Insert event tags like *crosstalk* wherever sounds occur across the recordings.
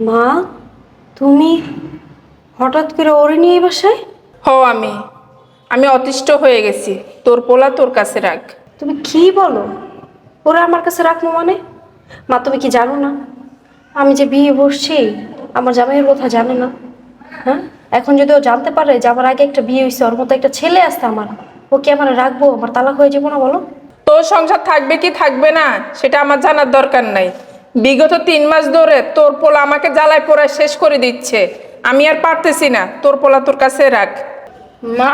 মা তুমি হঠাৎ করে ওরে নিয়ে এই বাসায়? হ আমি। আমি অতিষ্ঠ হয়ে গেছি। তোর পোলা তোর কাছে রাখ। তুমি কি বলো? ওরা আমার কাছে রাখব মানে? মা তুমি কি জানো না? আমি যে বিয়ে বসছি আমার জামাইয়ের কথা জানে না। হ্যাঁ? এখন যদি ও জানতে পারে যে আমার আগে একটা বিয়ে হয়েছে ওর মতো একটা ছেলে আসতে আমার ও কি আমার রাখব? আমার তালাক হয়ে যাব না বলো? তোর সংসার থাকবে কি থাকবে না সেটা আমার জানার দরকার নাই। বিগত তিন মাস ধরে তোর পোলা আমাকে জ্বালায় পোড়ায় শেষ করে দিচ্ছে। আমি আর পারতেছি না তোর পোলা তোর কাছে রাখ। মা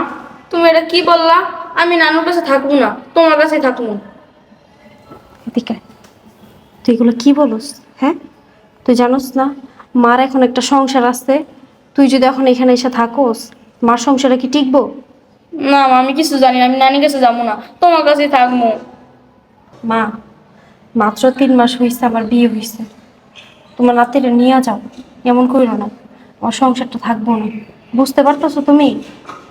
তুমি এটা কি বললা? আমি নানুর কাছে থাকব না তোমার কাছেই থাকব। এদিকে তুই এগুলো কি বলস হ্যাঁ? তুই জানোস না মার এখন একটা সংসার আসছে তুই যদি এখন এখানে এসে থাকোস মার সংসারে কি টিকবো? না মা আমি কিছু জানি না আমি নানির কাছে যাব না তোমার কাছেই থাকব। মা মাত্র তিন মাস হয়েছে আমার বিয়ে হয়েছে তোমার নাতিরে নিয়ে যাও, এমন করিল না। আমার সংসারটা থাকব না। বুঝতে পারতেছো তুমি?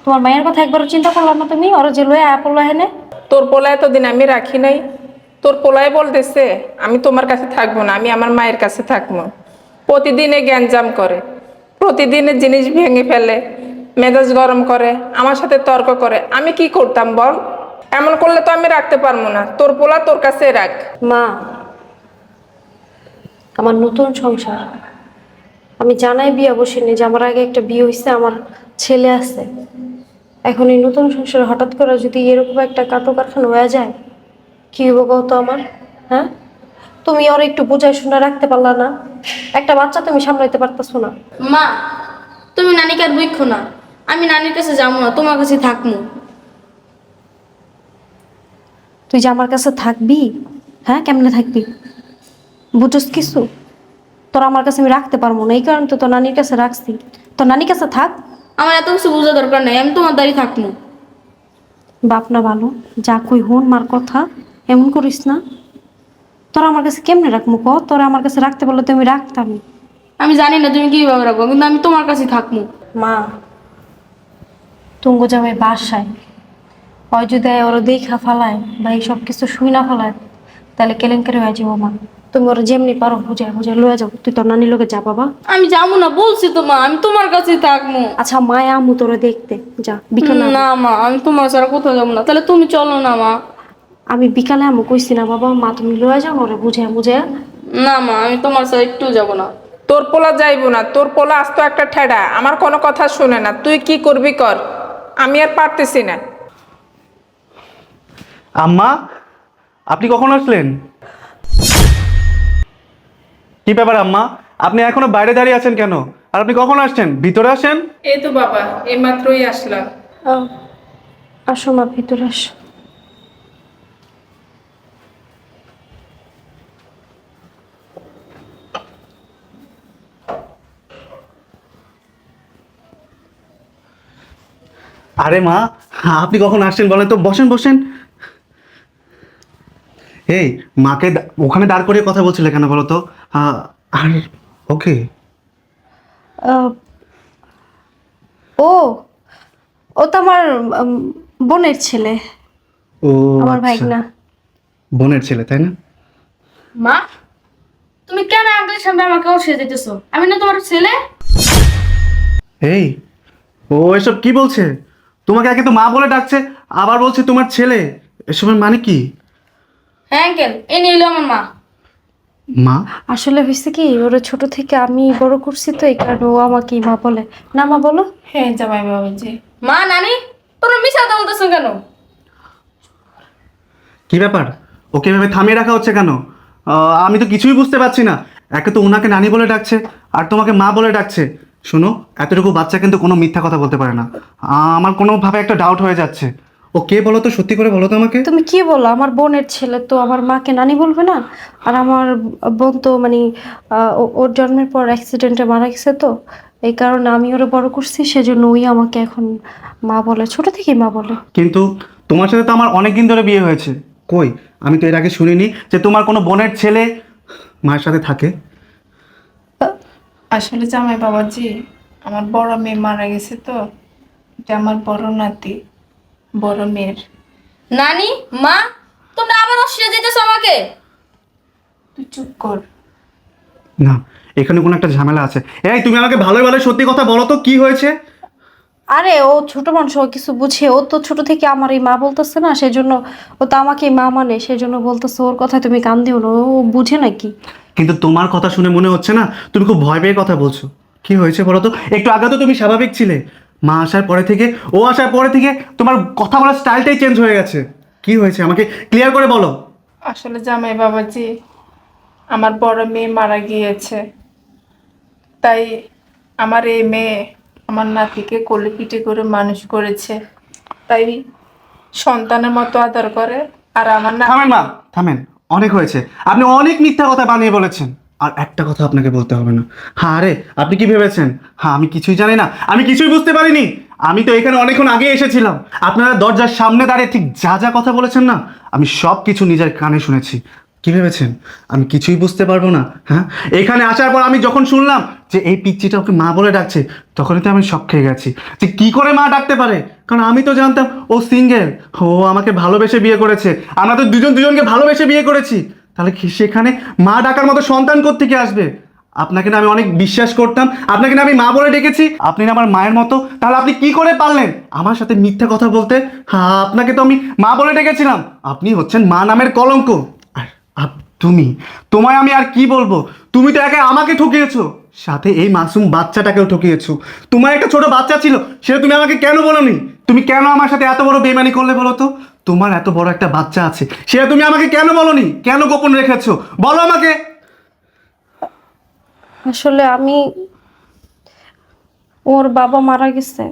তোমার মায়ের কথা একবারও চিন্তা করলাম না তুমি? ওরা যে লয়ে পড়ল হেনে। তোর পোলা এতদিন আমি রাখি নাই। তোর পোলায় বলতেছে, আমি তোমার কাছে থাকব না, আমি আমার মায়ের কাছে থাকব। প্রতিদিনে গ্যাঞ্জাম করে। প্রতিদিনের জিনিস ভেঙে ফেলে, মেজাজ গরম করে, আমার সাথে তর্ক করে। আমি কি করতাম বল? এমন করলে তো আমি রাখতে পারব না। তোর পোলা তোর কাছে রাখ। মা আমার নতুন সংসার। আমি জানাই বিয়ে বসিনি যে আমার আগে একটা বিয়ে হয়েছে আমার ছেলে আছে। এখন এই নতুন সংসারে হঠাৎ করে যদি এরকম একটা কাটো কারখানা হয়ে যায় কি হইব কত আমার? হ্যাঁ? তুমি ওর একটু বোঝায় শুনে রাখতে পারলা না। একটা বাচ্চা তুমি সামলাইতে পারতেছো না। মা তুমি নানিকে আর বুঝছ না। আমি নানির কাছে যাব না তোমার কাছে থাকব তুই যে আমার কাছে থাকবি? হ্যাঁ কেমনে থাকবি? বুঝোস কিছু? তোর আমার কাছে আমি রাখতে পারব না এই কারণে তো তোর নানির কাছে রাখছি। তোর নানির কাছে থাক। আমার এত কিছু বোঝা দরকার নাই আমি তোমার দাঁড়িয়ে থাকব। বাপ না ভালো যা কই হন মার কথা এমন করিস না। তোরা আমার কাছে কেমনে রাখব ক? তোরা আমার কাছে রাখতে বললে তো আমি রাখতাম। আমি জানি না তুমি কীভাবে রাখব কিন্তু আমি তোমার কাছেই থাকব। মা তুঙ্গ জামাই বাসায়। হয় যদি ওরা দেখা ফালায় বা এই সব কিছু শুই না ফালায় তাহলে কেলেঙ্কারি হয়ে যাব মা। তুমি ওরা যেমনি পারো বুঝায় বুঝায় লয়ে যাও। তুই তোর নানি লোকে যা বাবা। আমি যাব না বলছি তো মা আমি তোমার কাছেই থাকব। আচ্ছা মায়া আমু তোরা দেখতে। যা বিকালে না মা আমি তোমার ছাড়া কোথাও যাব না। তাহলে তুমি চলো না মা। আমি বিকালে আমু কইছি না বাবা মা তুমি লয়ে যাও ওরে বুঝায় বুঝায়। না মা আমি তোমার ছাড়া একটু যাব না। তোর পোলা যাইবো না তোর পোলা আসতো একটা ঠেডা আমার কোনো কথা শুনে না। তুই কি করবি কর আমি আর পারতেছি না। আম্মা আপনি কখন আসলেন? কি ব্যাপার আম্মা? আপনি এখনও বাইরে দাঁড়িয়ে আছেন কেন? আর আপনি কখন আসছেন? ভিতরে আসেন? এই তো বাবা এই মাত্রই আসলাম। আসো মা ভিতরে আসো। আরে মা আপনি কখন আসছেন বলেন তো? বসেন বসেন। এই মাকে দা- ওখানে দাঁড় করিয়ে কথা বলছিলে কেন বলো তো? আহ, আর ওকে? আহ, ও ও তো আমার উম, বোনের ছেলে। ও আমার ভাই আচ্ছা। না বোনের ছেলে তাই না? মা তুমি কেন আঙ্কেলের সামনে আমাকে অসে দিতেছো? আমি না তোমার ছেলে? এই ও এসব কি বলছে? তোমাকে আগে তো মা বলে ডাকছে আবার বলছে তোমার ছেলে। এসবের মানে কি? হ্যাঁ আঙ্কেল এই নিয়ে এলো আমার মা। মা? আসলে হয়েছে কি ওরা ছোট থেকে আমি বড় করছি তো এই কারণে ও আমাকে মা বলে। না মা বলো। হ্যাঁ জামাই বাবাজি। মা নানি তোমরা মিশা বলতেছো কেন? কি ব্যাপার? ওকে এভাবে থামিয়ে রাখা হচ্ছে কেন? আহ, আমি তো কিছুই বুঝতে পারছি না। একে তো ওনাকে নানি বলে ডাকছে আর তোমাকে মা বলে ডাকছে। শোনো এতটুকু বাচ্চা কিন্তু কোনো মিথ্যা কথা বলতে পারে না। আহ, আমার কোনোভাবে একটা ডাউট হয়ে যাচ্ছে। ও কে বলো তো? সত্যি করে বলো তো আমাকে। তুমি কি বলো? আমার বোনের ছেলে তো আমার মাকে নানি বলবে না? আর আমার বোন তো মানে আহ, ও- ওর জন্মের পর অ্যাক্সিডেন্টে মারা গেছে তো। এই কারণে আমি ওরা বড় করছি সেজন্য ওই আমাকে এখন মা বলে ছোট থেকেই মা বলে। কিন্তু তোমার সাথে তো আমার অনেক দিন ধরে বিয়ে হয়েছে। কই? আমি তো এর আগে শুনিনি যে তোমার কোনো বোনের ছেলে মায়ের সাথে থাকে। আসলে জামাই বাবাজি আমার বড় মেয়ে মারা গেছে তো। এটা আমার বড় নাতি। বড় মেয়ের। নানি মা তোমরা আবার অসে দিতেছো আমাকে? তুই চুপ কর। না এখানে কোনো একটা ঝামেলা আছে। এই তুমি আমাকে ভালো ভালো সত্যি কথা বলো তো কি হয়েছে? আরে ও ছোট মানুষ ও কিছু বুঝে। ও তো ছোট থেকে আমার এই মা বলতেছে না সেই জন্য ও তো আমাকে মা মানে সেই জন্য বলতেছে ওর কথা তুমি কান দিও না ও বুঝে নাকি? কিন্তু তোমার কথা শুনে মনে হচ্ছে না তুমি খুব ভয় পেয়ে কথা বলছো। কি হয়েছে বলো তো? একটু আগে তো তুমি স্বাভাবিক ছিলে। মা আসার পরে থেকে ও আসার পরে থেকে তোমার কথা বলার স্টাইলটাই চেঞ্জ হয়ে গেছে। কি হয়েছে? আমাকে ক্লিয়ার করে বলো। আসলে জামাই বাবাজি আমার বড় মেয়ে মারা গিয়েছে। তাই আমার এই মেয়ে আমার নাতিকে কোলে পিঠে করে মানুষ করেছে। তাই সন্তানের মতো আদর করে। আর আমার না থামেন মা থামেন। অনেক হয়েছে। আপনি অনেক মিথ্যা কথা বানিয়ে বলেছেন। আর একটা কথা আপনাকে বলতে হবে না। হ্যাঁ আরে আপনি কি ভেবেছেন? হ্যাঁ আমি কিছুই জানি না। আমি কিছুই বুঝতে পারিনি। আমি তো এখানে অনেকক্ষণ আগে এসেছিলাম। আপনারা দরজার সামনে দাঁড়িয়ে ঠিক যা যা কথা বলেছেন না, আমি সব কিছু নিজের কানে শুনেছি। কি ভেবেছেন? আমি কিছুই বুঝতে পারব না হ্যাঁ? এখানে আসার পর আমি যখন শুনলাম যে এই পিচ্চিটা ওকে মা বলে ডাকছে, তখনই তো আমি শখ খেয়ে গেছি। যে কি করে মা ডাকতে পারে? কারণ আমি তো জানতাম ও সিঙ্গেল ও আমাকে ভালোবেসে বিয়ে করেছে। আমরা তো দুজন দুজনকে ভালোবেসে বিয়ে করেছি। তাহলে সেখানে মা ডাকার মতো সন্তান কোত্থেকে আসবে? আপনাকে না আমি অনেক বিশ্বাস করতাম, আপনাকে না আমি মা বলে ডেকেছি, আপনি না আমার মায়ের মতো, তাহলে আপনি কি করে পারলেন? আমার সাথে মিথ্যা কথা বলতে? হ্যাঁ আপনাকে তো আমি মা বলে ডেকেছিলাম। আপনি হচ্ছেন মা নামের কলঙ্ক। আর তুমি, তোমায় আমি আর কি বলব? তুমি তো একা আমাকে ঠকিয়েছো। সাথে এই মাসুম বাচ্চাটাকেও ঠকিয়েছো। তোমার একটা ছোট বাচ্চা ছিল, সেটা তুমি আমাকে কেন বলোনি? তুমি কেন আমার সাথে এত বড় বেমানি করলে বলো তো? তোমার এত বড় একটা বাচ্চা আছে। সেটা তুমি আমাকে কেন বলোনি? কেন গোপন রেখেছো? বলো আমাকে। আসলে আমি ওর বাবা মারা গেছে।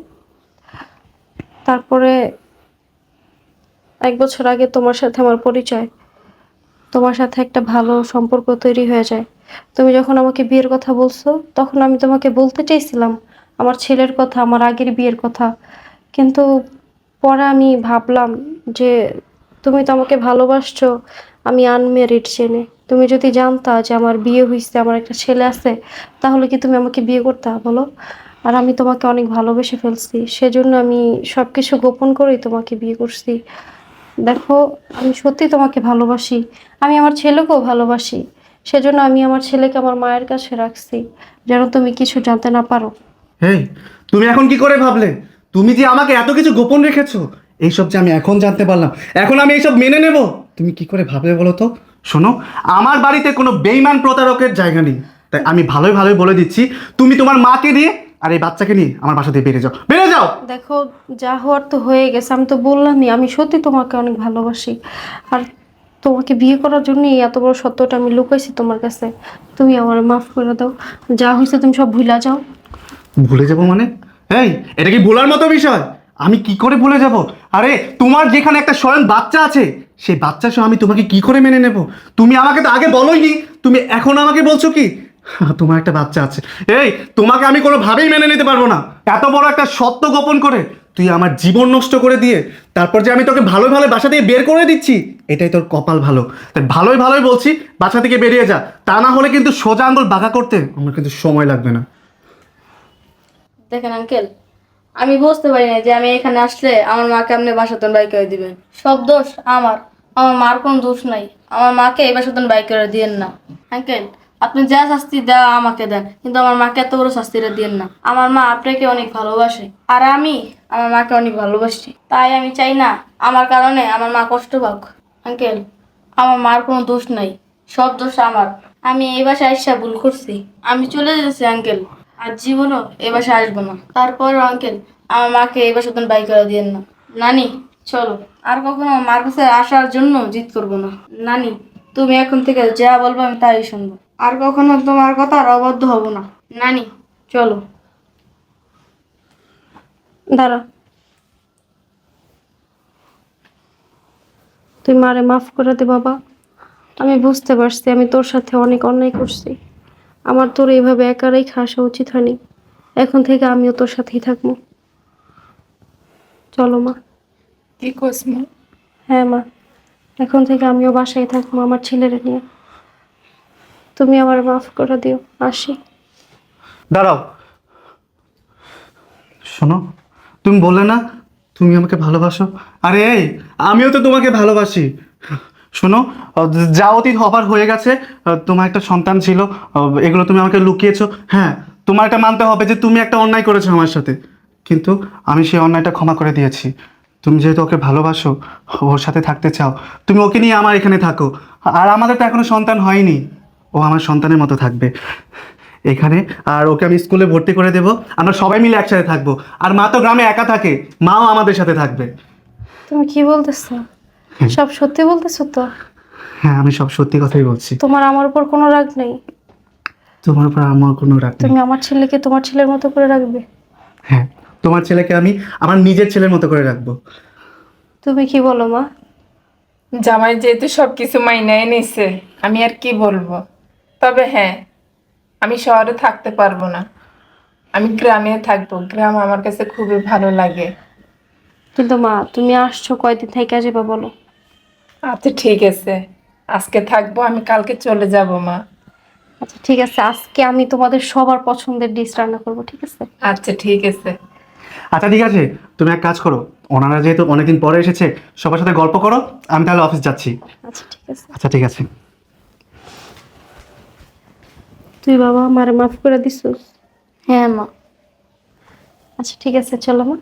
তারপরে এক বছর আগে তোমার সাথে আমার পরিচয়। তোমার সাথে একটা ভালো সম্পর্ক তৈরি হয়ে যায়। তুমি যখন আমাকে বিয়ের কথা বলছো, তখন আমি তোমাকে বলতে চাইছিলাম আমার ছেলের কথা, আমার আগের বিয়ের কথা। কিন্তু পরে আমি ভাবলাম যে, তুমি তো আমাকে ভালোবাসছো, আমি আনমেরিড জেনে তুমি যদি জানতা যে আমার বিয়ে হয়েছে আমার একটা ছেলে আছে, তাহলে কি তুমি আমাকে বিয়ে করতে, বলো? আর আমি তোমাকে অনেক ভালোবেসে ফেলছি, সেজন্য আমি সব কিছু গোপন করেই তোমাকে বিয়ে করছি। দেখো, আমি সত্যি তোমাকে ভালোবাসি। আমি আমার ছেলেকেও ভালোবাসি, সেজন্য আমি আমার ছেলেকে আমার মায়ের কাছে রাখছি, যেন তুমি কিছু জানতে না পারো। তুমি এখন কি করে ভাবলে? তুমি যে আমাকে এত কিছু গোপন রেখেছো এইসব যে আমি এখন জানতে পারলাম এখন আমি এইসব মেনে নেব? তুমি কি করে ভাবলে বলো তো? শোনো আমার বাড়িতে কোনো বেইমান প্রতারকের জায়গা নেই। তাই আমি ভালোই ভালোই বলে দিচ্ছি তুমি তোমার মাকে নিয়ে আর এই বাচ্চাকে নিয়ে আমার বাসা দিয়ে বেরিয়ে যাও। বেরিয়ে যাও! দেখো যা হওয়ার তো হয়ে গেছে আমি তো বললামই আমি সত্যি তোমাকে অনেক ভালোবাসি। আর তোমাকে বিয়ে করার জন্যই এত বড় সত্যটা আমি লুকাইছি তোমার কাছে। তুমি আমার মাফ করে দাও। যা হয়েছে তুমি সব ভুলা যাও। ভুলে যাব মানে? এই, এটা কি ভুলার মতো বিষয়? আমি কি করে ভুলে যাব? আরে, তোমার যেখানে একটা স্বয়ং বাচ্চা আছে, সেই বাচ্চা সহ আমি তোমাকে কি করে মেনে নেব? তুমি আমাকে তো আগে বলোইনি। তুমি এখন আমাকে বলছো কি? *laughs* তোমার একটা বাচ্চা আছে। এই, তোমাকে আমি কোনোভাবেই মেনে নিতে পারব না। এত বড় একটা সত্য গোপন করে তুই আমার জীবন নষ্ট করে দিয়ে, তারপর যে আমি তোকে ভালো ভালো বাসা থেকে বের করে দিচ্ছি, এটাই তোর কপাল ভালো। তাই ভালোই ভালোই বলছি, বাসা থেকে বেরিয়ে যা। তা না হলে কিন্তু সোজা আঙ্গুল বাঁকা করতে আমার কিন্তু সময় লাগবে না। দেখেন আঙ্কেল, আমি বুঝতে পারি না যে আমি এখানে আসলে আমার মাকে আপনি বাসাতন বাই করে দিবেন। সব দোষ আমার। আমার মার কোনো দোষ নাই। আমার মাকে এই বাসাতন বাই করে দিয়েন না। আঙ্কেল, আপনি যা শাস্তি দেওয়া আমাকে দেন, কিন্তু আমার মাকে এত বড় শাস্তিটা দিয়েন না। আমার মা আপনাকে অনেক ভালোবাসে। আর আমি আমার মাকে অনেক ভালোবাসি। তাই আমি চাই না আমার কারণে আমার মা কষ্ট পাক। আঙ্কেল, আমার মার কোনো দোষ নাই। সব দোষ আমার। আমি এই বাসায় আইসা ভুল করছি। আমি চলে যেতেছি, আঙ্কেল। আর জীবনও এ বাসায় আসব না। তারপর আঙ্কেল আমার মাকে এই বাসা বাই করে দিয়েন না। নানি, চলো, আর কখনো মার কাছে আসার জন্য জিত করব না। নানি, তুমি এখন থেকে যা বলব আমি তাই শুনব। আর কখনো তোমার কথা অবদ্ধ হব না। নানি, চলো। দাঁড়া। তুই মারে মাফ করে দে বাবা। আমি বুঝতে পারছি, আমি তোর সাথে অনেক অন্যায় করছি। আমার তোর এইভাবে একা খাসা উচিত হয়নি। এখন থেকে আমিও তোর সাথেই থাকব। চলো মা। কি কোস মা? হ্যাঁ মা। এখন থেকে আমিও বাসায় থাকব আমার ছেলের নিয়ে। তুমি আমার মাফ করে দিও। আসি। দাঁড়াও। শোনো তুমি বললে না তুমি আমাকে ভালোবাসো? আরে এই আমিও তো তোমাকে ভালোবাসি। শোনো যা অতীত হবার হয়ে গেছে তোমার একটা সন্তান ছিল এগুলো তুমি আমাকে লুকিয়েছো। হ্যাঁ তোমার এটা মানতে হবে যে তুমি একটা অন্যায় করেছ আমার সাথে। কিন্তু আমি সেই অন্যায়টা ক্ষমা করে দিয়েছি। তুমি যেহেতু ওকে ভালোবাসো, ওর সাথে থাকতে চাও, তুমি ওকে নিয়ে আমার এখানে থাকো। আর আমাদের তো এখনও সন্তান হয়নি। ও আমার সন্তানের মতো থাকবে। এখানে আর ওকে আমি স্কুলে ভর্তি করে দেবো। আমরা সবাই মিলে একসাথে থাকব। আর মা তো গ্রামে একা থাকে, মাও আমাদের সাথে থাকবে। তুমি কি বলতেছো? সব সত্যি বলতেছো তো? হ্যাঁ আমি সব সত্যি কথাই বলছি। তোমার আমার উপর কোনো রাগ নেই? তোমার উপর আমার কোনো রাগ নেই। তুমি আমার ছেলেকে তোমার ছেলের মতো করে রাখবে? হ্যাঁ তোমার ছেলেকে আমি আমার নিজের ছেলের মতো করে রাখব। তুমি কি বলো মা? জামাই যেহেতু সব কিছু মাইনায় নিছে আমি আর কি বলব? তবে হ্যাঁ আমি শহরে থাকতে পারব না। আমি গ্রামে থাকব। গ্রাম আমার কাছে খুবই ভালো লাগে। কিন্তু মা তুমি আসছো কয়দিন থেকে যাবা বলো? আচ্ছা ঠিক আছে। আজকে থাকব আমি কালকে চলে যাব মা। আচ্ছা ঠিক আছে। আজকে আমি তোমাদের সবার পছন্দের ডিশ রান্না করব ঠিক আছে? আচ্ছা ঠিক আছে। আচ্ছা ঠিক আছে। তুমি এক কাজ করো ওনারা যেহেতু অনেকদিন পরে এসেছে সবার সাথে গল্প করো আমি তাহলে অফিস যাচ্ছি। আচ্ছা ঠিক আছে। আচ্ছা ঠিক আছে। তুই বাবা আমারে মাফ করে দিছিস? হ্যাঁ মা। আচ্ছা ঠিক আছে চলো মা।